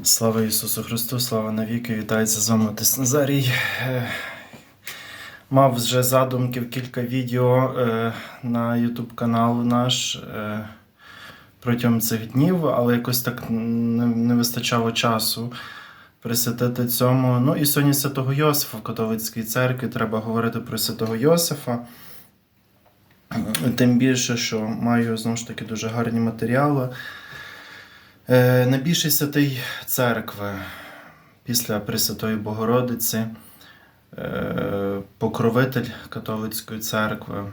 Слава Ісусу Христу, слава навіки, вітається з вами Отець. Е, Мав вже задумки в кілька відео е, на YouTube канал наш е, протягом цих днів, але якось так не вистачало часу присвятити цьому. Ну і сьогодні Святого Йосифа в католицькій церкві треба говорити про Святого Йосифа. Тим більше, що маю знову ж таки дуже гарні матеріали. Е, Найбільший святий церкви після Пресвятої Богородиці, е, покровитель католицької церкви.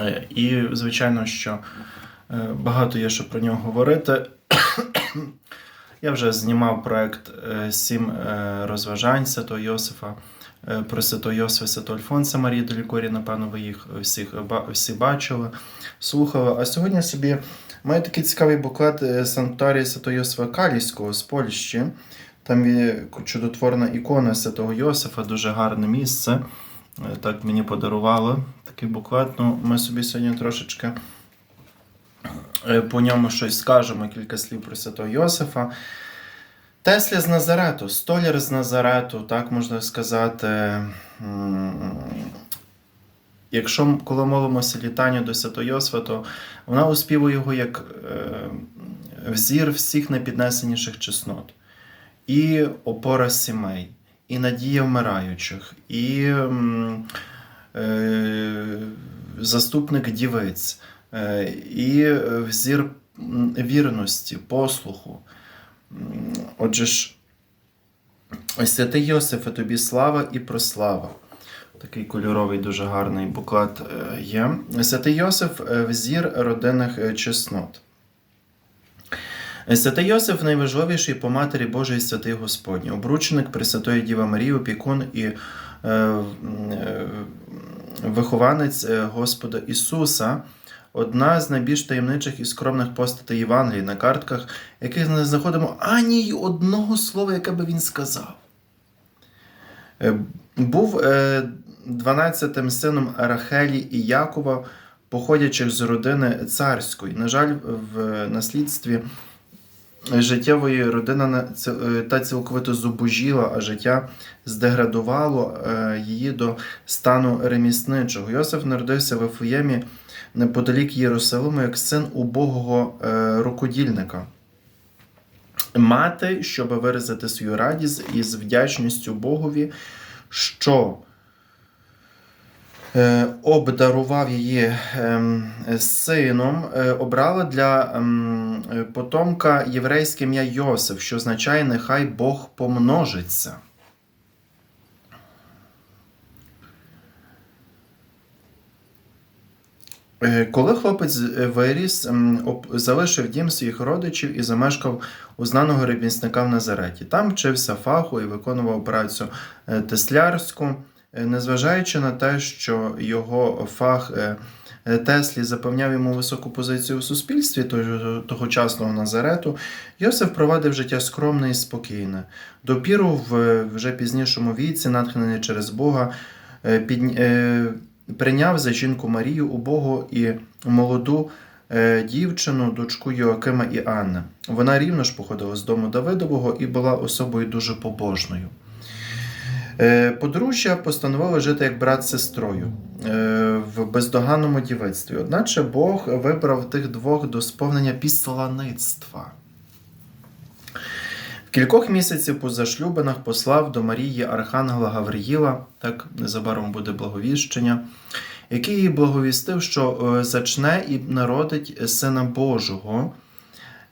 Е, І, звичайно, що багато є що про нього говорити. Я вже знімав проект Сім розважань Святого Йосифа е, про Святого Йосифа Святого Альфонса Марії Делікорі. Напевно, ви їх всіх, всі бачили, слухали. А сьогодні собі маю такий цікавий буклет е, Санктарії Святого Йосифа Калійського з Польщі. Там є чудотворна ікона Святого Йосифа, дуже гарне місце. Е, Так мені подарували такий буклет. Ну, ми собі сьогодні трошечки по ньому щось скажемо, кілька слів про Святого Йосифа. Тесля з Назарету, столяр з Назарету, так можна сказати. Якщо коли молимося літанню до Святого то вона оспівує його як е, взір всіх найпіднесеніших чеснот, і опора сімей, і надія вмираючих, і е, заступник дівиць, е, і взір вірності, послуху. Отже ж, святий Йосифе, тобі слава і прослава. Такий кольоровий, дуже гарний буклет е, є. Святий Йосиф е, взір родинних е, чеснот. Святий Йосиф найважливіший по Матері Божої святий Господній, обрученик Пресвятої Діви Марії, опікун і вихованець Господа Ісуса, одна з найбільш таємничих і скромних постатей Євангелії, на картках, яких не знаходимо ані одного слова, яке би він сказав. Е, Був е, 12-тим сином Рахелі і Якова, походячих з родини царської. На жаль, в наслідстві життєвої родина е, та цілковито зубожіла, а життя здеградувало е, її до стану ремісничого. Йосиф народився в Ефуємі неподалік Єрусалиму як син убогого е, рукодільника. Мати, щоб виразити свою радість із вдячністю Богові, що е, обдарував її ем, сином, е, обрала для ем, потомка єврейське ім'я Йосиф, що означає нехай Бог помножиться. Коли хлопець е, виріс, залишив дім своїх родичів і замешкав у знаного ремісника в Назареті. Там вчився фаху і виконував працю е, теслярську, Е, незважаючи на те, що його фах е, е, Теслі запевняв йому високу позицію у суспільстві тогочасного Назарету, Йосиф провадив життя скромне і спокійне. Допіру в е, вже пізнішому віці, натхнений через Бога, е, е, прийняв за жінку Марію убогу і молоду е, дівчину, дочку Йоакима і Анни. Вона рівно ж походила з дому Давидового і була особою дуже побожною. Е, Подружжя постановило жити як брат з сестрою е, в бездоганному дівицтві. Одначе Бог вибрав тих двох до сповнення післаництва. Кількох місяців по зашлюбинах послав до Марії Архангела Гавриїла, так незабаром буде благовіщення, який їй благовістив, що е, зачне і народить Сина Божого,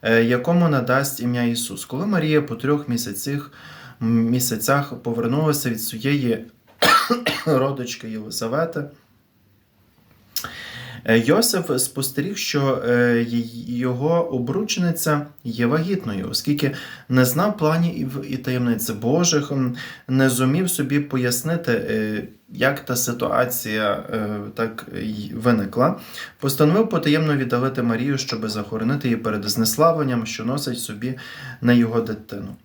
е, якому надасть ім'я Ісус. Коли Марія по трьох місяцях, місяцях повернулася від своєї родички Єлизавети, Йосиф спостеріг, що е, його обручениця є вагітною, оскільки не знав планів і таємниць Божих, не зумів собі пояснити, е, як та ситуація е, так виникла, постановив потаємно віддалити Марію, щоб захоронити її перед знеславленням, що носить собі на його дитину.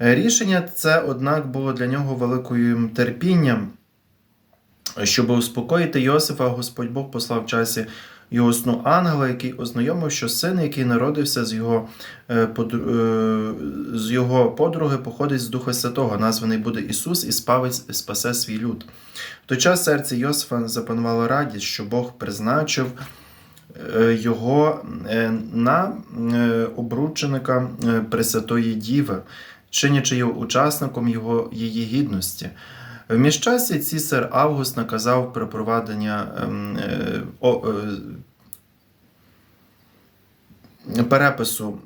Е, Рішення це, однак, було для нього великою терпінням. Щоб успокоїти Йосифа, Господь Бог послав в часі його сну ангела, який ознайомив, що син, який народився з його, е, е, з його подруги, походить з Духа Святого, названий буде Ісус і спавець спасе свій люд. В той час в серці Йосифа запанувала радість, що Бог призначив е, його на обрученика Пресвятої Діви, чинячи його учасником його її гідності. В міжчасі цісар Август наказав припровадення ем, е, е, перепису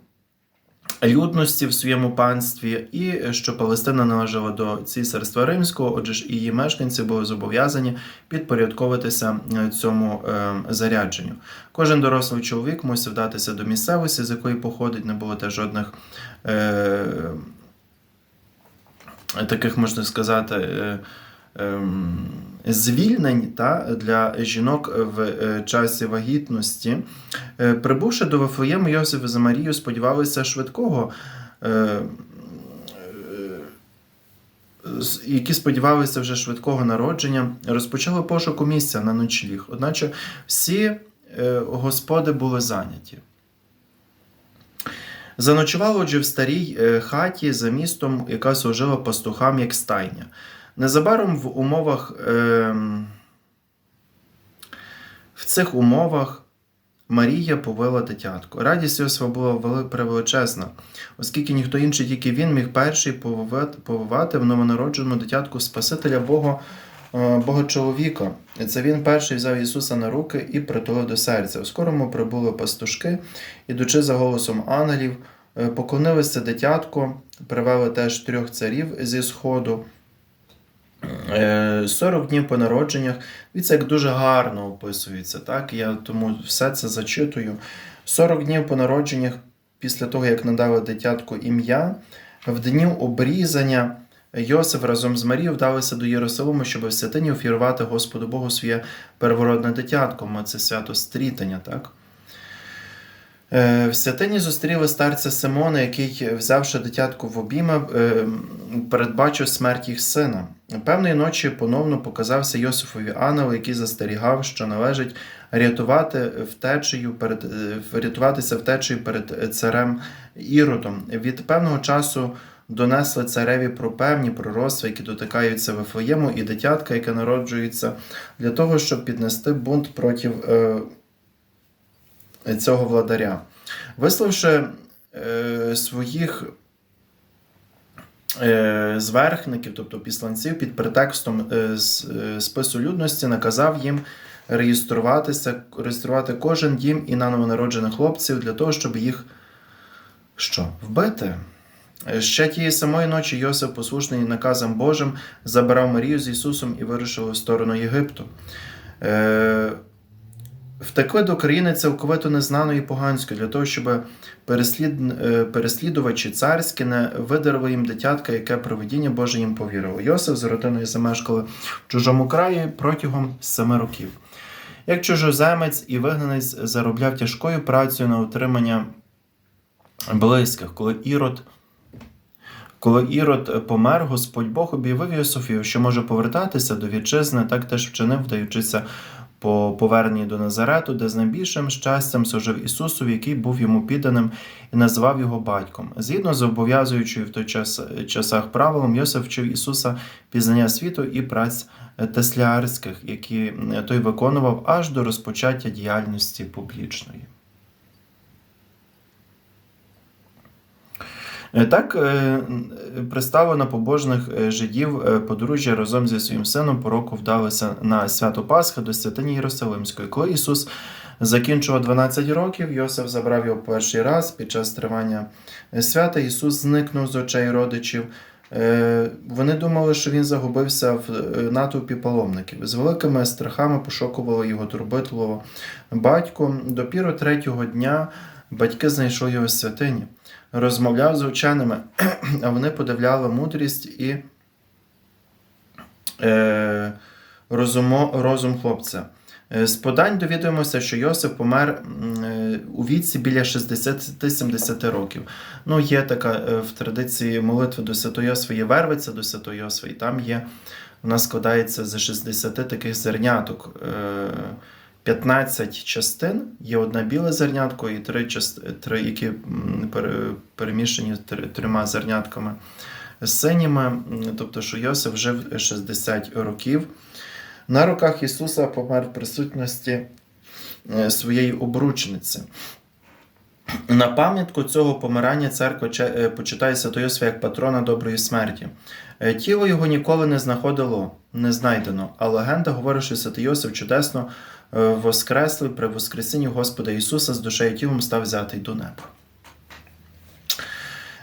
людності в своєму панстві, і що Палестина належала до цісарства Римського, отже ж її мешканці були зобов'язані підпорядковуватися е, цьому е, зарядженню. Кожен дорослий чоловік мусив вдатися до місцевості, з якої походить, не було теж жодних. Таких можна сказати. Е, ем, Звільнень та, для жінок в е, часі вагітності. Е, Прибувши до Вифлеєму, Йосиф і Марію сподівалися швидкого, які сподівалися вже швидкого народження, розпочали пошуку місця на ночліг. Одначе всі господи були зайняті. Заночували отже в старій е, хаті за містом, яка служила пастухам як стайня. Незабаром в умовах ем, в цих умовах Марія повела дитятко. Радість Йосифа була вели- превеличезна, оскільки ніхто інший, тільки він міг перший повивати в новонародженому дитятку Спасителя Бога, е, Бога чоловіка. Це він перший взяв Ісуса на руки і притулив до серця. У скорому прибули пастушки, ідучи за голосом ангелів, е, поклонилися дитятку, привели теж трьох царів зі сходу. Е, 40 днів по народженнях. Дивіться, як дуже гарно описується. Так? Я тому все це зачитую. 40 днів по народженнях, після того, як надали дитятку ім'я, в днів обрізання Йосиф разом з Марією вдалися до Єрусалиму, щоб в святині офірувати Господу Богу своє первородне дитятко. Ми це свято стрітання, так? Е, В святині зустріли старця Симона, який, взявши дитятку в обійми, е, передбачив смерть їх сина. Певної ночі поновно показався Йосифові ангел, який застерігав, що належить рятувати втечею перед, е, рятуватися втечею перед царем Іродом. Від певного часу донесли цареві про певні пророцтва, які дотикаються Вифлеєму і дитятка, яке народжується, для того, щоб піднести бунт проти е, цього владаря. Висловивши е, своїх е, зверхників, тобто післанців, під претекстом е, е, спису людності, наказав їм реєструватися, реєструвати кожен дім і наново народжених хлопців для того, щоб їх що, вбити? Е, Ще тієї самої ночі Йосип, послушний наказам Божим, забирав Марію з Ісусом і вирушив у сторону Єгипту. Е, Втекли до країни цілковито незнаної і поганської, для того, щоб переслід... е, переслідувачі царські не видерли їм дитятка, яке провидіння Боже їм повірило. Йосиф з родиною замешкали в чужому краї протягом семи років. Як чужоземець і вигнанець заробляв тяжкою працею на утримання близьких, коли Ірод. Коли Ірод помер, Господь Бог об'явив Йосифію, що може повертатися до вітчизни, так теж вчинив, вдаючися по поверненні до Назарету, де з найбільшим щастям служив Ісусові, який був йому підданим і назвав його батьком. Згідно з обов'язуючою в той час часах правилом, Йосиф вчив Ісуса пізнання світу і праць теслярських, які той виконував аж до розпочаття діяльності публічної. Так, е, представлено побожних е, жидів е, подружжя разом зі своїм сином по року вдалися на свято Пасхи до святині Єрусалимської. Коли Ісус закінчував 12 років, Йосиф забрав його перший раз під час тривання свята. Ісус зникнув з очей родичів. Е, Вони думали, що він загубився в е, натовпі паломників. З великими страхами пошукувало його турботливо батько. Допіру третього дня батьки знайшли його святині розмовляв з ученими, а вони подивляли мудрість і е, розумо, розум хлопця. Е, З подань довідуємося, що Йосип помер е, у віці біля 60-70 років. Ну, є така е, в традиції молитви до Святої Йосифа, є вервиця до Святої Йосифа, і там є, вона складається з 60 таких зерняток. 15 частин, є одне біле зернятко і три, три які перемішані трьома зернятками синіми. Тобто, що Йосиф жив 60 років. На руках Ісуса помер в присутності е, своєї обручниці. На пам'ятку цього помирання церква е, почитає Святого Йосифа як патрона доброї смерті. Е, Тіло його ніколи не знаходило, не знайдено, а легенда говорить, що Святий Йосиф чудесно е, воскреслий при Воскресінні Господа Ісуса з душею тілом став взятий до неба.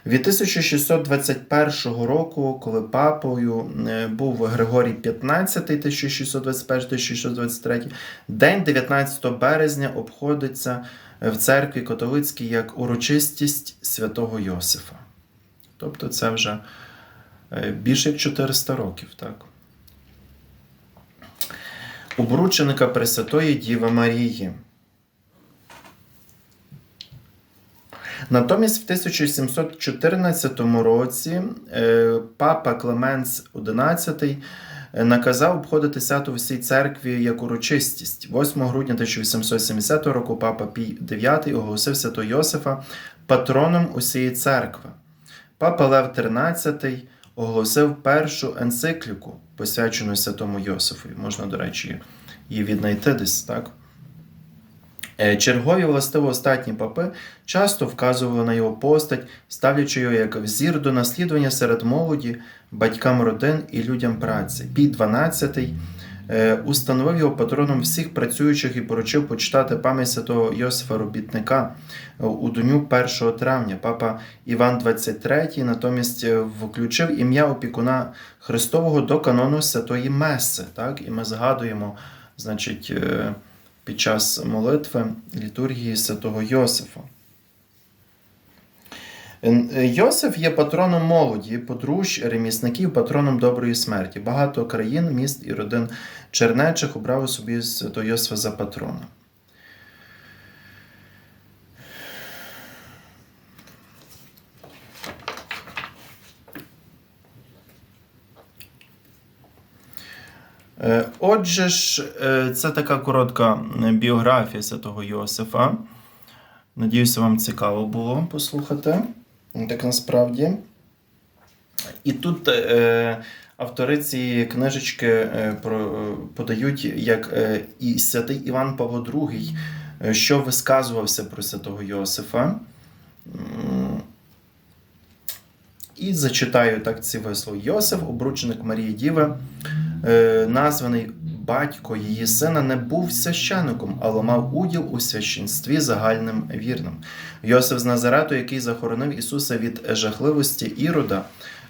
Від 1621 року, коли папою е, був Григорій XV, 1621-1623, день 19 березня обходиться в церкві католицькій як урочистість святого Йосифа. Тобто це вже е, більше як 400 років, так? Обрученика Пресвятої Діви Марії. Натомість в 1714 році е, папа Клеменс XI е, наказав обходити свято всій церкві як урочистість. 8 грудня 1870 року папа Пій IX оголосив святого Йосифа патроном усієї церкви. Папа Лев XIII оголосив першу енцикліку, посвячену святому Йосифу. Можна, до речі, її віднайти десь, так? Е, Чергові, властиво остатні папи часто вказували на його постать, ставлячи його як взір до наслідування серед молоді, батькам родин і людям праці. Пій XII е, установив його патроном всіх працюючих і поручив почитати пам'ять святого Йосифа Робітника е, у дню 1 травня. Папа Іван XXIII натомість е, включив ім'я опікуна Христового до канону Святої Меси. Так? І ми згадуємо, значить. е, під час молитви літургії святого Йосифа. Е, Йосиф є патроном молоді, подружжя, ремісників, патроном доброї смерті. Багато країн, міст і родин чернечих обрали собі святого Йосифа за патрона. Е, Отже ж, е, це така коротка біографія святого Йосифа. Надіюся, вам цікаво було послухати. Так насправді. І тут е, автори цієї книжечки е, про, е, подають, як е, і святий Іван Павло II, е, що висказувався про святого Йосифа. І зачитаю так ці вислови. Йосиф, обрученик Марії Діви, е, названий батько її сина, не був священником, але мав уділ у священстві загальним вірним. Йосиф з Назарету, який захоронив Ісуса від жахливості Ірода,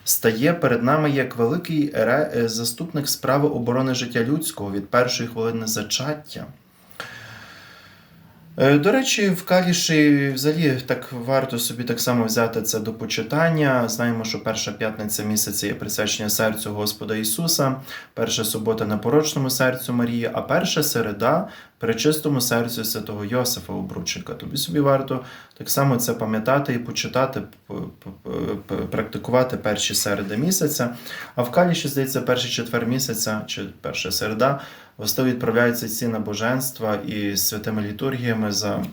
стає перед нами як великий е, заступник справи оборони життя людського від першої хвилини зачаття. Е, До речі, в Каліші взагалі так варто собі так само взяти це до почитання. Знаємо, що перша п'ятниця місяця є присвячення серцю Господа Ісуса, перша субота непорочному серцю Марії, а перша середа пречистому серцю святого Йосифа Обручника. Тобі собі варто так само це пам'ятати і почитати, практикувати перші середи місяця. А в Каліші, здається, перший четвер місяця чи перша середа властиво відправляються ці набоженства і святими літургіями за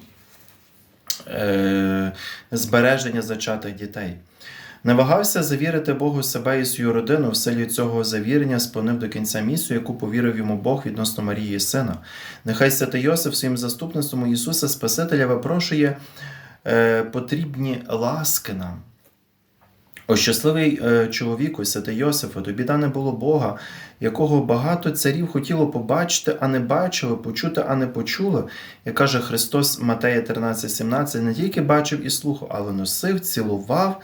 е, збереження зачатих дітей. Не вагався завірити Богу себе і свою родину, в силі цього завірення сповнив до кінця місію, яку повірив йому Бог відносно Марії сина. Нехай святий Йосиф своїм заступництвом Ісуса Спасителя випрошує е, потрібні ласки нам. О щасливий е, чоловіку, святий Йосифе, тобі дане було Бога, якого багато царів хотіло побачити, а не бачили, почути, а не почули. Як каже Христос Матея 13,17, не тільки бачив і слухав, але носив, цілував,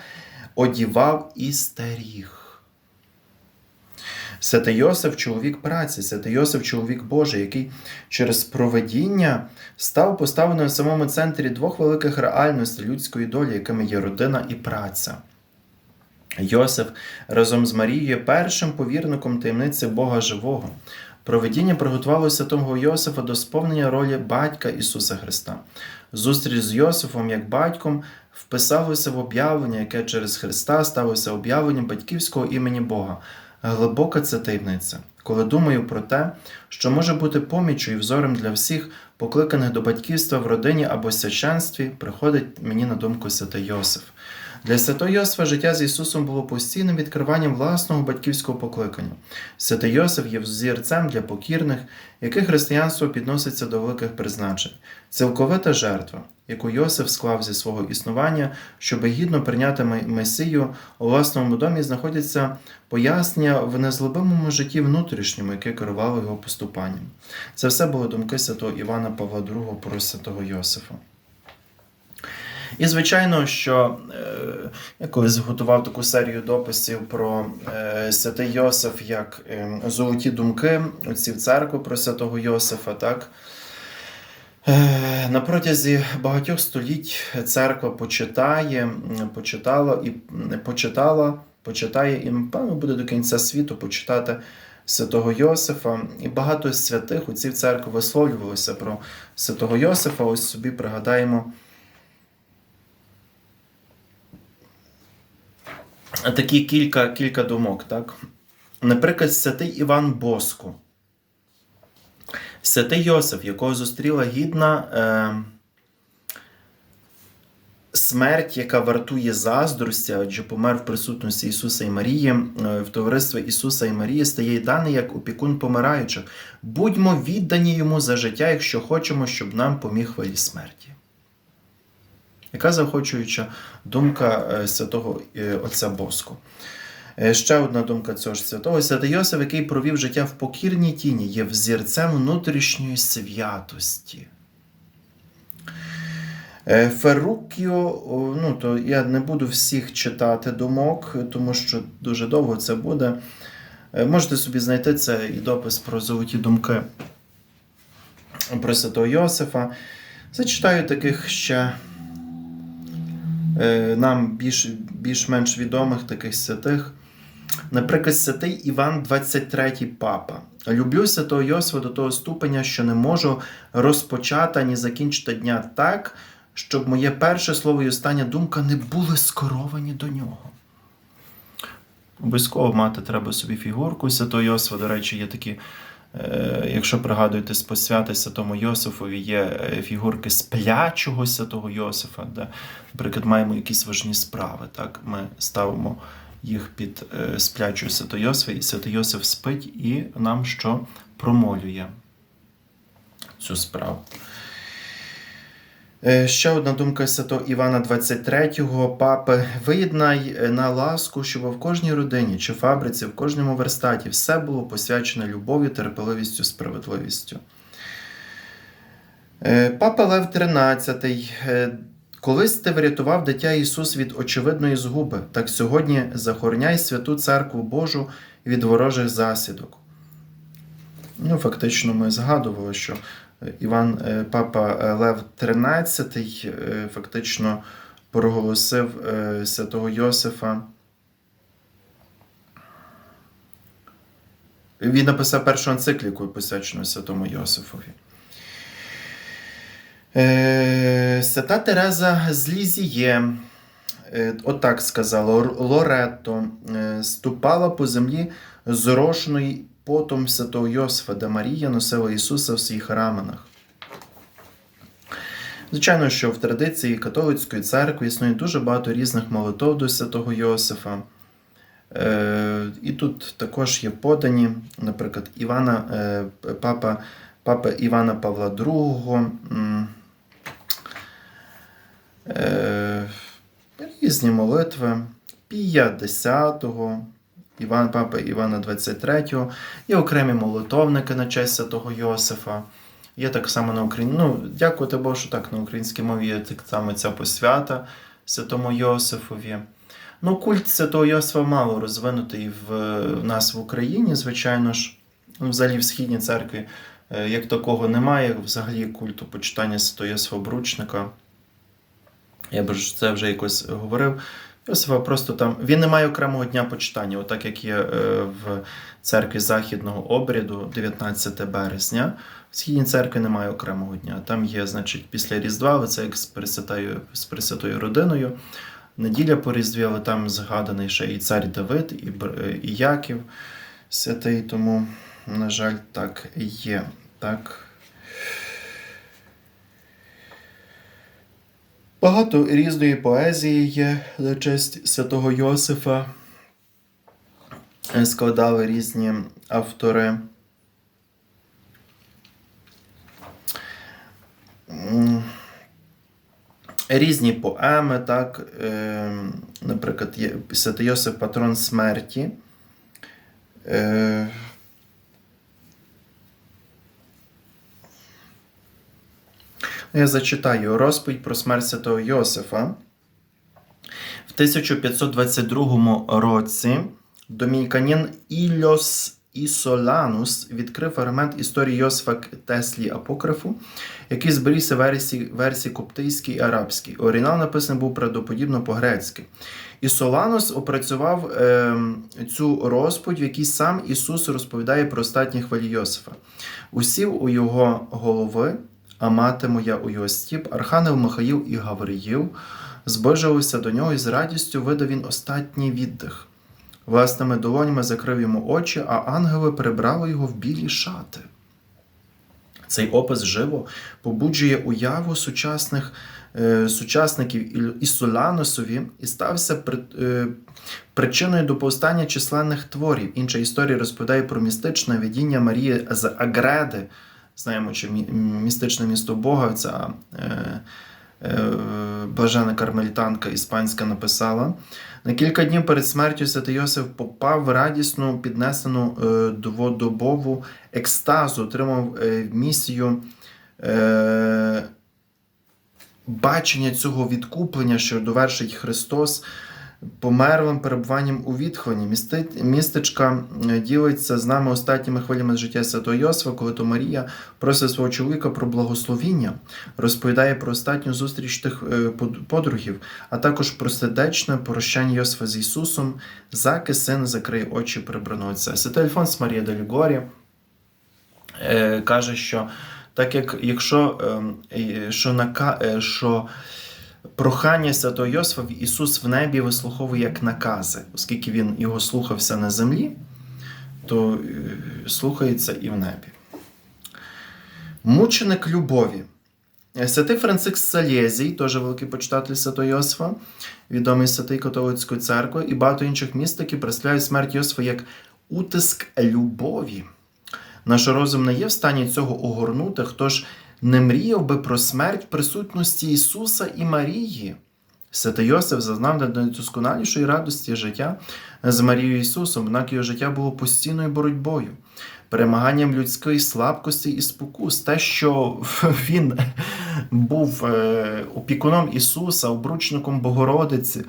одівав і старіх. Святий Йосиф чоловік праці, святий Йосиф чоловік Божий, який через проведіння став поставленим в самому центрі двох великих реальностей людської долі, якими є родина і праця. Йосиф разом з Марією першим повірником таємниці Бога Живого. Проведіння приготувало святого Йосифа до сповнення ролі батька Ісуса Христа. Зустріч з Йосифом як батьком вписалося в об'явлення, яке через Христа сталося об'явленням батьківського імені Бога. Глибока це таємниця, коли думаю про те, що може бути поміччю і взором для всіх, покликаних до батьківства в родині або священстві, приходить мені на думку святий Йосиф. Для святого Йосифа життя з Ісусом було постійним відкриванням власного батьківського покликання. Святий Йосиф є взірцем для покірних, яких християнство підноситься до великих призначень. Цілковита жертва, яку Йосиф склав зі свого існування, щоб гідно прийняти Месію у власному домі, знаходяться пояснення в незлобимому житті внутрішньому, яке керувало його поступанням. Це все були думки святого Івана Павла II про святого Йосифа. І, звичайно, що е, я колись готував таку серію дописів про е, святий Йосиф як е, золоті думки отців церкви про святого Йосифа. Так? Е, на протязі багатьох століть церква почитає, почитала і почитала, почитає і, напевно, буде до кінця світу почитати святого Йосифа. І багато святих отців церкви висловлювалося про святого Йосифа. Ось собі пригадаємо. Такі кілька, кілька думок, так? Наприклад, святий Іван Боско, святий Йосиф, якого зустріла гідна е, смерть, яка вартує заздрості, адже помер в присутності Ісуса і Марії, е, в товаристві Ісуса і Марії стає й даний як опікун помираючих. Будьмо віддані йому за життя, якщо хочемо, щоб нам поміг хвилі смерті. Яка заохочуюча думка е, святого е, отця Боску. Е, Ще одна думка цього ж святого. Святий Йосиф, який провів життя в покірній тіні, є взірцем внутрішньої святості. Е, ну то я не буду всіх читати думок, тому що дуже довго це буде. Можете собі знайти це і допис про золоті думки про святого Йосифа. Зачитаю таких ще е, нам більш, більш-менш відомих таких святих. Наприклад, святий Іван 23 папа. Люблю святого Йосифа до того ступеня, що не можу розпочати ані закінчити дня так, щоб моє перше слово і остання думка не були скеровані до нього. Обов'язково мати треба собі фігурку святого Йосифа. До речі, є такі, якщо пригадуєте посвяти святому Йосифові, є е, фігурки сплячого святого Йосифа, де, наприклад, маємо якісь важні справи. Так? Ми ставимо їх під сплячою сплячого святого Йосифа, і святий Йосиф спить і нам що промолює цю справу. Е, Ще одна думка святого Івана 23-го папи. Виєднай е, на ласку, щоб в кожній родині чи фабриці, в кожному верстаті все було посвячене любов'ю, терпеливістю, справедливістю. Е, Папа Лев XIII. е, Колись ти врятував дитя Ісус від очевидної згуби, так сьогодні захороняй святу церкву Божу від ворожих засідок. Ну, фактично, ми згадували, що Іван е, Папа е, Лев XIII е, фактично проголосив святого Йосифа. Він написав першу енцикліку, посвячену святому Йосифові. Свята Тереза з Лізіє, отак сказала, Лоретто, ступала по землі зрошеної потом святого Йосифа, де Марія носила Ісуса в своїх раменах. Звичайно, що в традиції католицької церкви існує дуже багато різних молитов до святого Йосифа. Е, і тут також є подані, наприклад, Івана, е, папа, папа Івана Павла II. Е, різні молитви. Пія X, Іван, папа Івана 23, є окремі молитовники на честь святого Йосифа. Є так само на Україні. Ну, дякувати Богу, що так на українській мові є так само ця посвята святому Йосифові. Ну, культ святого Йосифа мало розвинутий в, в нас в Україні, звичайно ж. Ну, взагалі в Східній церкві е, як такого немає, взагалі культу почитання святого Йосифа Бручника. Я б це вже якось говорив. Йосифа просто там. Він не має окремого дня почитання, отак як є е, в церкві Західного обряду 19 березня. В Східній церкві немає окремого дня. Там є, значить, після Різдва, це як з Пресвятою, з Пресвятою родиною. неділя по Різдві, але там згаданий ще і цар Давид, і, і Яків святий, тому, на жаль, так є. Так. Багато різної поезії є на честь святого Йосифа. Е, Складали різні автори. Різні поеми, так. Е, наприклад, є Святий Йосиф Патрон смерті. Е, Ну, Я зачитаю розповідь про смерть святого Йосифа. В 1522 році домініканін Ільос Ісоланус відкрив фрагмент історії Йосифа Теслі Апокрифу, який зберігся версії, версії коптийській і арабській. Оригінал написаний був правдоподібно по-грецьки. Ісоланус опрацював е, цю розповідь, в якій сам Ісус розповідає про остатні хвилі Йосифа. Усів у його голови, а мати моя у його стіп, Архангел Михаїл і Гавриїл збожилися до нього і з радістю видав він остатній віддих. Власними долонями закрив йому очі, а ангели прибрали його в білі шати. Цей опис живо побуджує уяву сучасних е, сучасників Ісоланосові і стався при, е, причиною до повстання численних творів. Інша історія розповідає про містичне видіння Марії з Агреди. Знаємо, що містичне місто Бога, ця е, е, блажена кармелітанка іспанська написала. На кілька днів перед смертю святий Йосиф попав в радісну, піднесену е, дводобову екстазу, отримав місію бачення цього відкуплення, що довершить Христос померлим перебуванням у відхованні. Містечка е, ділиться з нами остатніми хвилями життя святого Йосифа, коли то Марія просить свого чоловіка про благословіння, розповідає про остатню зустріч тих е, подругів, а також про сердечне прощання Йосифа з Ісусом, заки син закриє очі прибраного отця. Святий Альфонс Марія де Лігорі е, каже, що так як якщо ем, що, нака, що прохання святого Йосифа Ісус в небі вислуховує як накази, оскільки він його слухався на землі, то е, слухається і в небі. Мученик любові. Святий Франциск Салєзій, теж великий почитатель Святого Йосифа, відомий святий католицької церкви, і багато інших містиків представляють смерть Йосифа як утиск любові. Наш розум не є в стані цього огорнути, хто ж не мріяв би про смерть присутності Ісуса і Марії. Святий Йосиф зазнав найдосконалішої радості життя з Марією Ісусом, однак його життя було постійною боротьбою, перемаганням людської слабкості і спокус. Те, що він був е, опікуном Ісуса, обручником Богородиці,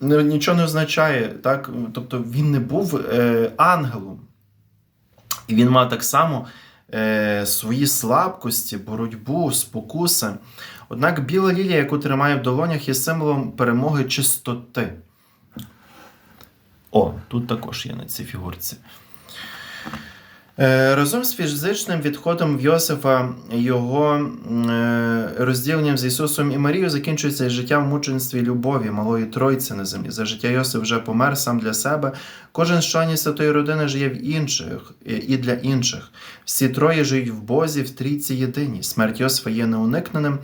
ну, нічого не означає, так? Тобто він не був е, ангелом. І він мав так само свої слабкості, боротьбу, спокуси. Однак біла лілія, яку тримає в долонях, є символом перемоги чистоти. О, тут також є на цій фігурці. Е, Разом з фізичним відходом Йосифа, його е, розділенням з Ісусом і Марією закінчується життя в мученстві любові, малої Тройці на землі. За життя Йосиф вже помер сам для себе. Кожен з членів святої родини живе в інших е, і для інших. Всі троє живуть в Бозі, в трійці єдиній. Смерть Йосифа є неуникненим.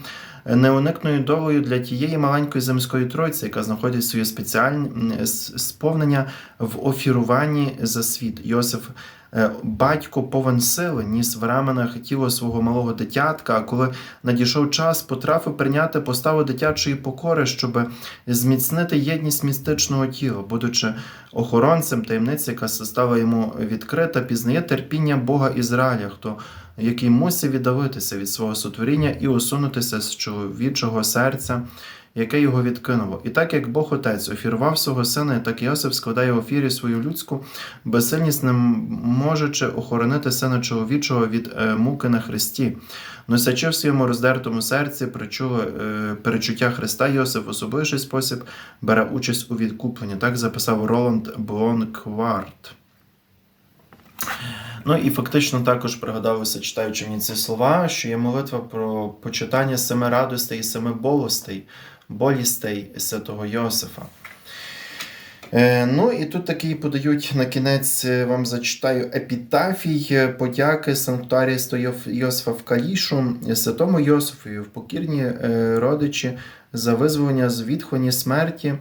Неуникною долею для тієї маленької земської тройці, яка знаходить своє спеціальне сповнення в офіруванні за світ. Йосиф Е, Батько повен сили, ніс в раменах тіло свого малого дитятка, а коли надійшов час, потрафив прийняти поставу дитячої покори, щоб зміцнити єдність містичного тіла, будучи охоронцем таємниці, яка стала йому відкрита, пізнає терпіння Бога Ізраїля, хто який мусив віддалитися від свого сотворіння і усунутися з чоловічого серця яке його відкинуло. І так як Бог Отець офірував свого сина, так Йосиф складає в офірі свою людську безсильність, не можучи охоронити сина чоловічого від е, муки на Христі. Носячи в своєму роздертому серці е, перечуття Христа, Йосиф в особливий спосіб бере участь у відкупленні. Так записав Роланд Блонкварт. Ну і фактично також пригадалося, читаючи мені ці слова, що є молитва про почитання семи радостей і семи болостей болістей святого Йосифа. Е, Ну і тут такий подають на кінець, е, вам зачитаю епітафій е, подяки санктуарісту Йосифа в Калішу, святому Йосифові в покірні родичі за визволення з відхоні смерті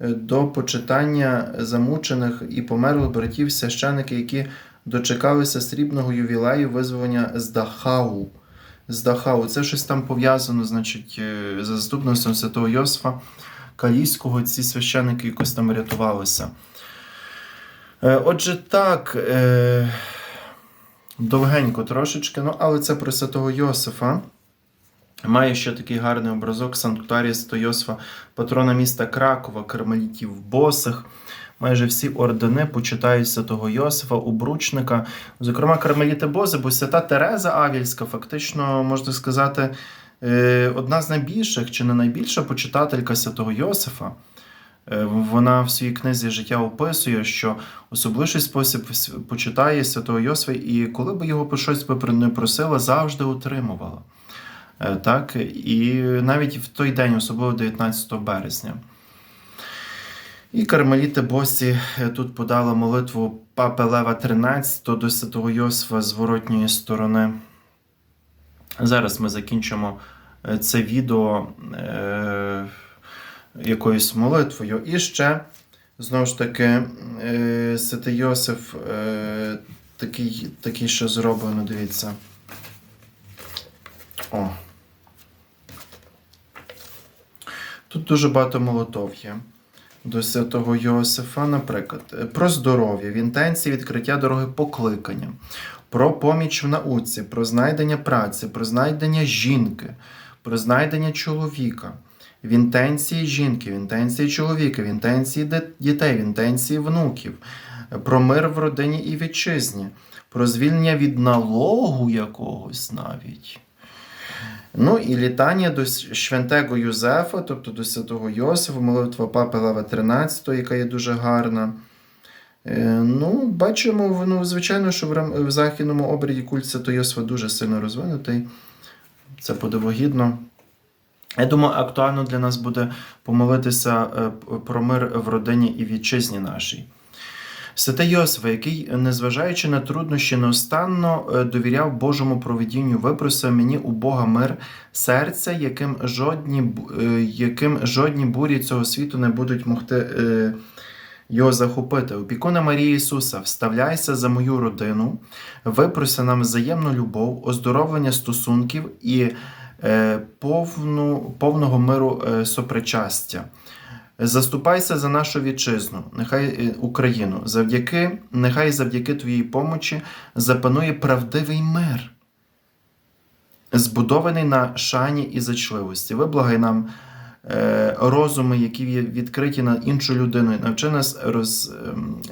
до почитання замучених і померлих братів священики, які дочекалися срібного ювілею визволення з Дахау. З Дахау. Це щось там пов'язано, значить, е, за заступництвом святого Йосифа. Калійського ці священики якось там рятувалися. Е, Отже, так, е, довгенько трошечки, ну, але це про святого Йосифа. Має ще такий гарний образок санктуарія Святого Йосифа, патрона міста Кракова, кармелітів босих. Майже всі ордени почитають святого Йосифа, обручника. Зокрема, кармеліти Бози, бо свята Тереза Авільська, фактично, можна сказати, е, одна з найбільших чи не найбільша почитателька святого Йосифа. Е, Вона в своїй книзі життя описує, що особливий спосіб почитає святого Йосифа, і коли би його про щось би не просила, завжди отримувала. Е, Так, і навіть в той день, особливо 19 березня. І кармеліти Босі е, тут подали молитву Папи Лева 13 до святого Йосифа з воротньої сторони. Зараз ми закінчимо е, це відео е, якоюсь молитвою. І ще, знову ж таки, е, святий Йосиф е, такий, такий ще зроблено, дивіться. О. Тут дуже багато молотов є. До святого Йосифа, наприклад, про здоров'я, в інтенції відкриття дороги покликання, про поміч в науці, про знайдення праці, про знайдення жінки, про знайдення чоловіка, в інтенції жінки, в інтенції чоловіка, в інтенції дітей, в інтенції внуків, про мир в родині і вітчизні, про звільнення від налогу якогось навіть. Ну і літання до святого Юзефа, тобто до святого Йосифа, молитва Папи Лева XIII, яка є дуже гарна. Е, Ну, бачимо, ну, звичайно, що в, західному обряді культ Святого Йосифа дуже сильно розвинутий. Це подивогідно. Я думаю, актуально для нас буде помолитися е, про мир в родині і вітчизні нашій. Святий Йосиф, який, незважаючи на труднощі, неустанно е, довіряв Божому провидінню, випросив мені у Бога мир серця, яким жодні, е, яким жодні бурі цього світу не будуть могти е, його захопити. Опікуна Марії Ісуса, вставляйся за мою родину, випроси нам взаємну любов, оздоровлення стосунків і повну, повного миру сопричастя. Заступайся за нашу вітчизну, нехай е, Україну, завдяки, нехай завдяки твоїй помочі запанує правдивий мир, збудований на шані і зачливості. Виблагай нам е, розуми, які відкриті на іншу людину, навчи нас роз, ем,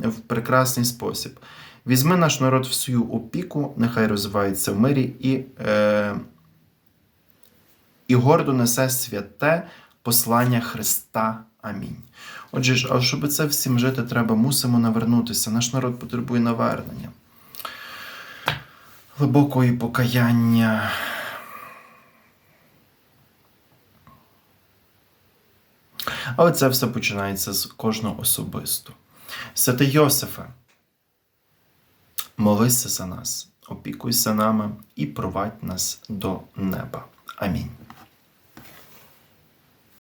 в прекрасний спосіб. Візьми наш народ в свою опіку, нехай розвивається в мирі і, е, і гордо несе святе послання Христа. Амінь. Отже ж, а щоб це всім жити треба, мусимо навернутися. Наш народ потребує навернення, глибокої покаяння. Але це все починається з кожного особисто. Святий Йосифе, молися за нас, опікуйся нами і провадь нас до неба. Амінь.